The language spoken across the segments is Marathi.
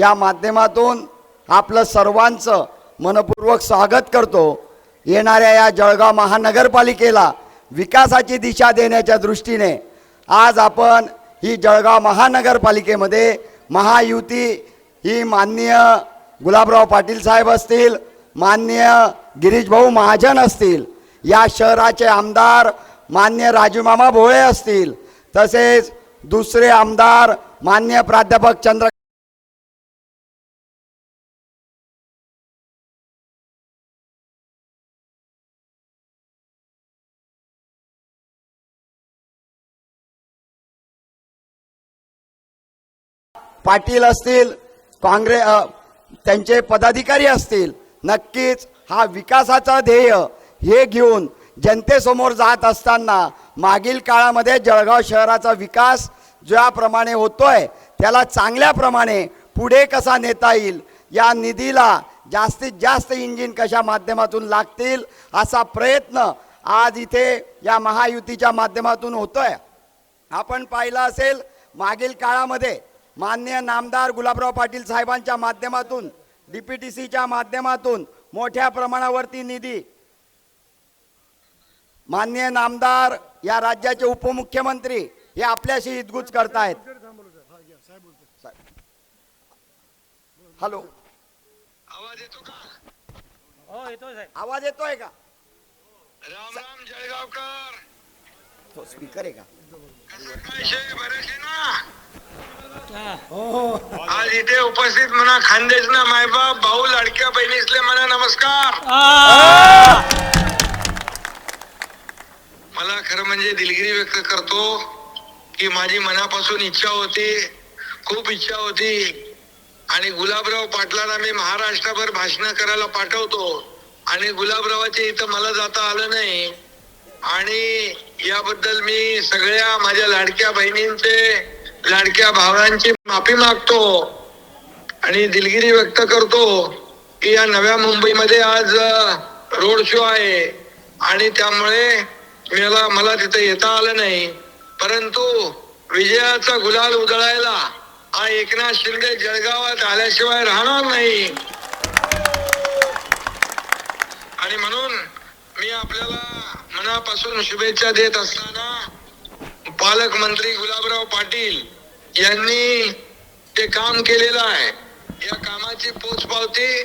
या माध्यमातून आपलं सर्वांचं मनपूर्वक स्वागत करतो. येणाऱ्या या जळगाव महानगरपालिकेला विकासाची दिशा देण्याच्या दृष्टीने आज आपण ही जळगाव महानगरपालिकेमध्ये महायुती ही माननीय गुलाबराव पाटील साहेब असतील माननीय गिरीशभाऊ महाजन असतील या शहराचे आमदार मान्य राजूमामा भोळे असतील तसेच दुसरे आमदार मान्य प्राध्यापक चंद्र पाटील असतील काँग्रेस त्यांचे पदाधिकारी असतील नक्कीच हा विकासाचा ध्येय हे घेऊन जनतेसमोर जात असताना मागील काळामध्ये जळगाव शहराचा विकास ज्याप्रमाणे होतोय त्याला चांगल्याप्रमाणे पुढे कसा नेता येईल या निधीला जास्तीत जास्त इंजिन कशा माध्यमातून लागतील असा प्रयत्न आज इथे या महायुतीच्या माध्यमातून होतोय. आपण पाहिलं असेल मागील काळामध्ये मान्य नामदार गुलाबराव पाटील साहेबांच्या माध्यमातून डीपीटीसीच्या माध्यमातून मोठ्या प्रमाणावरती निधी मान्य नामदार या राज्याचे उपमुख्यमंत्री हे आपल्याशी हितगुज करतायत. हॅलो. आवाज येतो का? हो आवाज येतोय का? राम राम जळगावकर. तो स्पीकर आहे का? आज इथे उपस्थित म्हणा खानदेश ना मायबाप भाऊ लाडक्या बहिणीसले म्हणा नमस्कार! मला खरं म्हणजे दिलगिरी व्यक्त करतो की माझी मनापासून इच्छा होती खूप इच्छा होती. आणि गुलाबराव पाटलांना मी महाराष्ट्रभर भाषण करायला पाठवतो. आणि गुलाबरावाच्या इथं मला जाता आलं नाही. आणि याबद्दल मी सगळ्या माझ्या लाडक्या बहिणींचे लाडक्या भावांची माफी मागतो आणि दिलगिरी व्यक्त करतो की या नव्या मुंबईमध्ये आज रोड शो आहे. आणि त्यामुळे मला मला तिथे येता आलं नाही. परंतु विजयाचा गुलाल उधळायला हा एकनाथ शिंदे जळगावात आल्याशिवाय राहणार नाही. आणि म्हणून मी आपल्याला मनापासून शुभेच्छा देत असताना पालकमंत्री गुलाबराव पाटील यांनी ते काम केलेलं आहे. या कामाची पोचपावती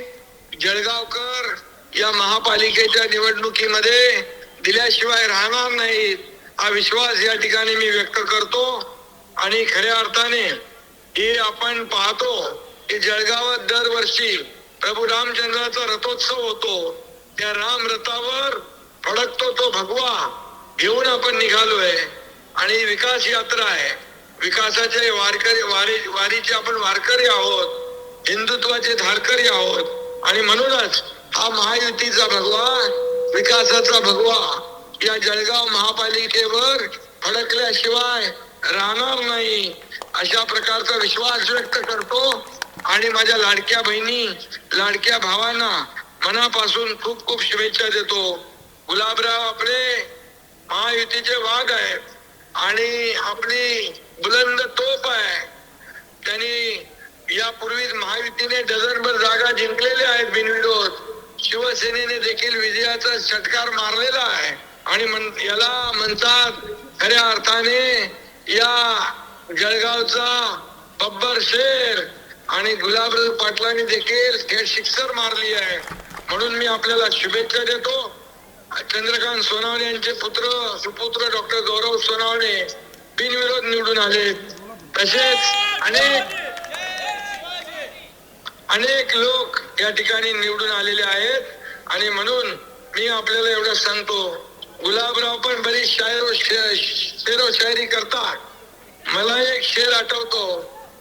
जळगावकर या महापालिकेच्या निवडणुकीमध्ये दिल्याशिवाय राहणार नाहीत. हा विश्वास या ठिकाणी मी व्यक्त करतो आणि खऱ्या अर्थाने हे आपण पाहतो की जळगावात दरवर्षी प्रभू रामचंद्राचा रथोत्सव होतो. त्या राम रथावर फडकतो तो भगवा. घेऊन आपण निघालोय. आणि विकास यात्रा आहे. विकासाचे वारकरी वारी वारीचे आपण वारकरी आहोत. हिंदुत्वाचे धारकरी आहोत. आणि म्हणूनच हा महायुतीचा भगवा विकासाचा भगवा या जळगाव महापालिकेवर फडकल्याशिवाय राहणार नाही. अशा प्रकारचा विश्वास व्यक्त करतो. आणि माझ्या लाडक्या बहिणी लाडक्या भावांना मनापासून खूप खूप शुभेच्छा देतो. गुलाबराव आपले महायुतीचे वाघ आहेत. आणि आपली बुलंद तोप आहे. त्यांनी यापूर्वीच महायुतीने डझनभर जागा जिंकलेल्या आहेत बिनविरोध. शिवसेनेने देखील विजयाचा षटकार मारलेला आहे. आणि म्हण- याला म्हणतात खऱ्या अर्थाने या जळगावचा बब्बर शेर. आणि गुलाबराव पाटलांनी देखील थेट शिक्सर मारली आहे. म्हणून मी आपल्याला शुभेच्छा देतो. चंद्रकांत सोनावणे यांचे पुत्र सुपुत्र डॉक्टर गौरव सोनावणे बिनविरोध निवडून आले. तसेच अनेक अनेक लोक या ठिकाणी निवडून आलेले आहेत. आणि म्हणून मी आपल्याला एवढं सांगतो गुलाबराव पण बरीच शायरो शेरो शायरी करतात. मला एक शेर आठवतो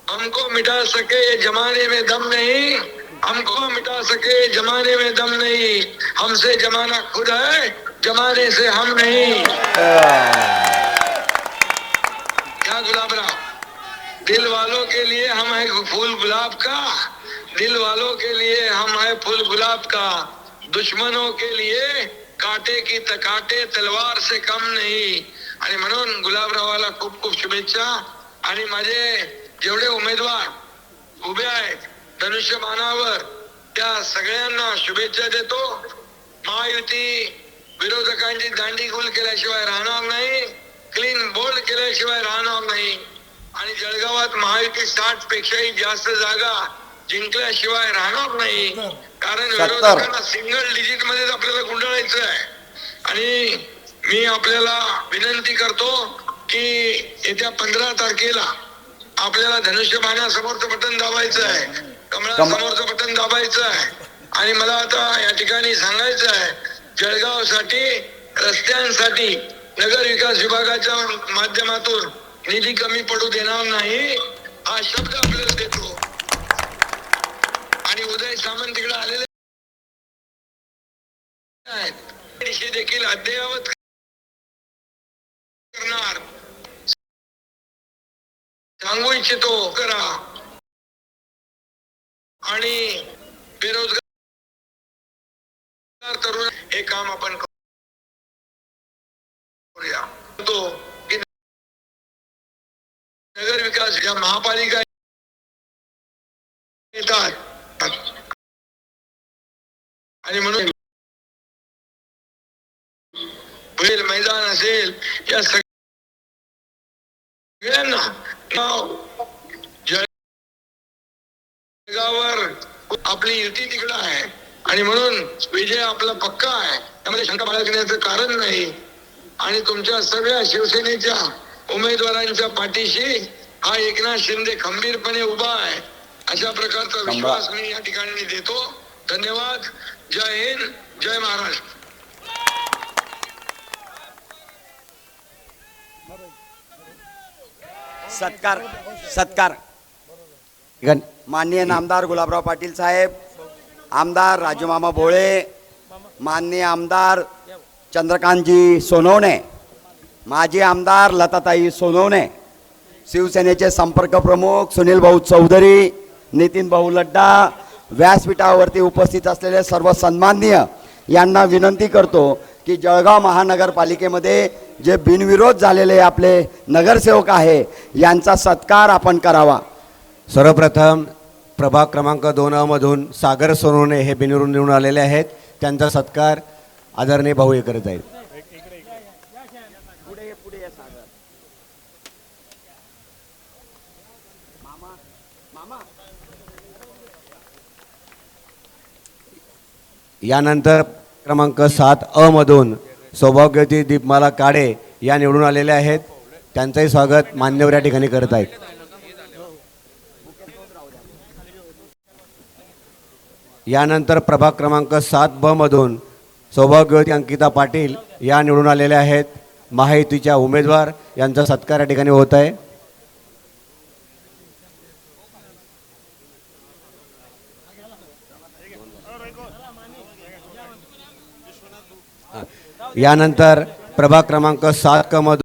हमको मिटा सके ये जमाने में दम नहीं हमको मिटा सके, जमाने में दम नहीं। हमसे जमाना खुद है, जमाने से हम नहीं। क्या गुलाब गुलाबराव दिल वालों के लिए हम है फूल गुलाब का। दिल वालों के लिए हम है फूल गुलाब का। दुश्मनों के लिए काटे की तकाटे तलवार से कम नाही। आणि म्हणून गुलाबरावाला खूप खूप शुभेच्छा। आणि माझे जेवढे उमेदवार उभे आहेत धनुष्यबाणावर त्या सगळ्यांना शुभेच्छा देतो. महायुती विरोधकांची दांडी गुल केल्याशिवाय राहणार नाही क्लीन बोल्ड केल्याशिवाय राहणार नाही. आणि जळगावात महायुती साठ पेक्षाही जास्त जागा जिंकल्याशिवाय राहणार नाही. कारण. विरोधकांना सिंगल डिजिट मध्येच आपल्याला गुंडाळायचं आहे. आणि मी आपल्याला विनंती करतो की येत्या पंधरा तारखेला आपल्याला धनुष्यबाणा समोरचं बटन दाबायचं आहे. कमळा कम- समोरचं बटन दाबायचं आहे. आणि मला आता या ठिकाणी सांगायचं आहे जळगावसाठी रस्त्यांसाठी नगर विकास विभागाच्या माध्यमातून निधी कमी पडू देणार नाही हा शब्द आपल्याला देतो. आणि उदय सामंत तिकडे आलेले देखील अद्ययावत करणार. सांगू इच्छितो करा. आणि बेरोजगार तरुण हे काम आपण करूया. तो की नगर विकास या महापालिका येतात. आणि म्हणून बैल मैदान असेल या सगळ्यांना नाव आपली युती तिकडं आहे. आणि म्हणून विजय आपला पक्का आहे. त्यामध्ये शंका बाळगण्याचं कारण नाही. आणि तुमच्या सगळ्या शिवसेनेच्या उमेदवारांच्या पाठीशी हा एकनाथ शिंदे खंबीरपणे उभा आहे. अशा प्रकारचा विश्वास मी या ठिकाणी देतो. धन्यवाद. जय हिंद. जय महाराष्ट्र. सत्कार सत्कार. माननीय नामदार गुलाबराव पाटील साहेब आमदार राजूमामा भोळे माननीय आमदार चंद्रकांतजी सोनवणे माजी आमदार लताताई सोनवणे शिवसेनेचे संपर्क प्रमुख सुनील भाऊ चौधरी नितीन भाऊ लड्डा व्यासपीठावरती उपस्थित असलेले सर्व सन्माननीय यांना विनंती करतो की जळगाव महानगरपालिकेमध्ये जे बिनविरोध झालेले आपले नगरसेवक आहे यांचा सत्कार आपण करावा. सर्वप्रथम प्रभाग क्रमांक दोन मधून सागर सोनवणे हे बिनविरून निवडून आलेले आहेत. त्यांचा सत्कार आदरणीय भाऊ हे करत आहेत यानंतर क्रमांक सात अ मधून सौभाग्यवती दीपमाला काडे या निवडून आलेल्या आहेत. त्यांचंही स्वागत मान्यवर या ठिकाणी करत आहेत. यानंतर प्रभाग क्रमांक सात ब मधून सौभाग्यवती अंकिता पाटील या निवडून आलेल्या आहेत. महायुतीच्या उमेदवार यांचा सत्कार या ठिकाणी होत आहे. यानंतर प्रभाग क्रमांक सात क मधून